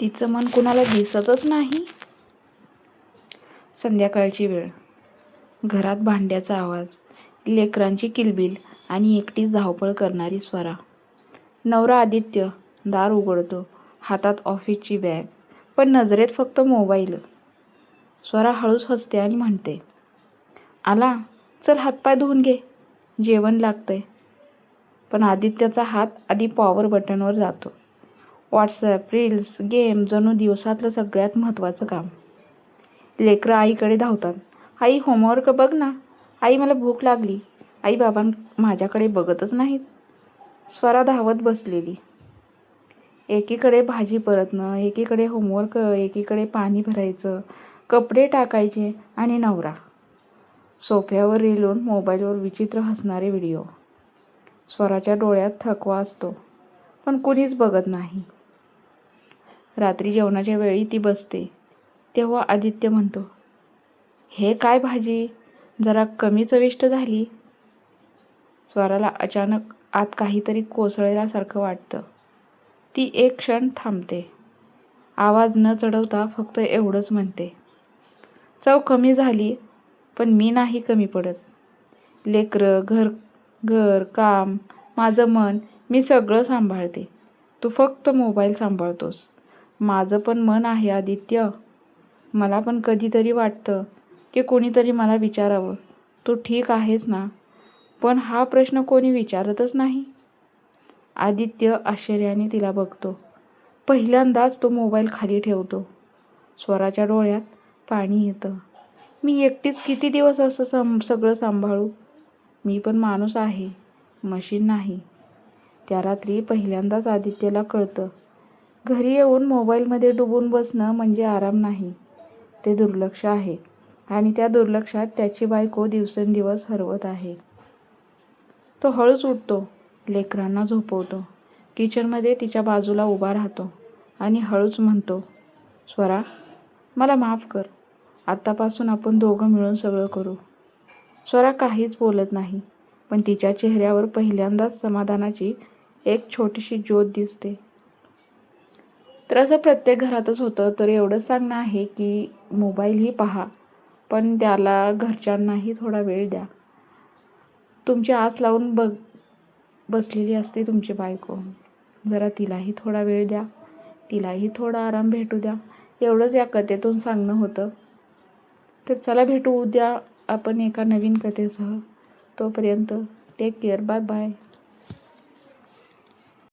तिचं मन कुणाला दिसतच नाही? संध्याकाळची वेळ. घरात भांड्याचा आवाज लेकरांची किलबिल आणि एकटीच धावपळ करणारी स्वरा. नवरा आदित्य दार उघडतो हातात ऑफिसची बॅग पण नजरेत फक्त मोबाईल. स्वरा हळूच हसते आणि म्हणते आला चल हातपाय धुवून घे. जेवण लागतंय. पण आदित्यचा हात आधी पॉवर बटनवर जातो. व्हॉट्सॲप रील्स गेम जणू दिवसातलं सगळ्यात महत्त्वाचं काम. लेकरं आईकडे धावतात. आई होमवर्क बघ ना. आई मला भूक लागली. आई बाबा माझ्याकडे बघतच नाहीत. स्वरा धावत बसलेली. एकीकडे भाजी परतणं एकीकडे होमवर्क एकीकडे पाणी भरायचं कपडे टाकायचे आणि नवरा. सोफ्यावर रेलून मोबाईलवर विचित्र हसणारे व्हिडिओ स्वराच्या डोळ्यात थकवा असतो. पण कुणीच बघत नाही. रात्री जेवणाच्या वेळी ती बसते. तेव्हा आदित्य म्हणतो हे काय भाजी? जरा कमी चविष्ट झाली. स्वराला अचानक आत काहीतरी कोसळल्यासारखं वाटतं. ती एक क्षण थांबते. आवाज न चढवता फक्त एवढंच म्हणते चव कमी झाली पण मी नाही कमी पडत. लेकरं घर घर काम माझं मन मी सगळं सांभाळते. तू फक्त मोबाईल सांभाळतोस. माझं पण मन आहे आदित्य. मला पण कधीतरी वाटतं की कोणीतरी मला विचारावं. तू ठीक आहेस ना? पण हा प्रश्न कोणी विचारतच नाही? आदित्य आश्चर्याने तिला बघतो. पहिल्यांदाच तो मोबाईल खाली ठेवतो. स्वराच्या डोळ्यात पाणी येतं. मी एकटीच किती दिवस असं सं सगळं सांभाळू? मी पण माणूस आहे मशीन नाही. त्या रात्री पहिल्यांदाच आदित्यला कळतं घरी येऊन मोबाईलमध्ये डुबून बसणं म्हणजे आराम नाही. ते दुर्लक्ष आहे. आणि त्या दुर्लक्षात त्याची बायको दिवसेंदिवस हरवत आहे. तो हळूच उठतो. लेकरांना झोपवतो. किचनमध्ये तिच्या बाजूला उभा राहतो. आणि हळूच म्हणतो स्वरा मला माफ कर. आत्तापासून आपण दोघं मिळून सगळं करू. स्वरा काहीच बोलत नाही पण तिच्या चेहऱ्यावर पहिल्यांदाच समाधानाची एक छोटीशी ज्योत दिसते. तर असं प्रत्येक घरातच होतं. तर एवढंच सांगणं आहे की मोबाईलही पहा पण त्याला घरच्यांनाही थोडा वेळ द्या. तुमची आस लावून बघ बसलेली असते तुमची बायको. जरा तिलाही थोडा वेळ द्या तिलाही थोडा आराम भेटू द्या. एवढंच या कथेतून सांगणं होतं. तर चला भेटू उद्या आपण एका नवीन कथेसह. तोपर्यंत टेक केअर बाय बाय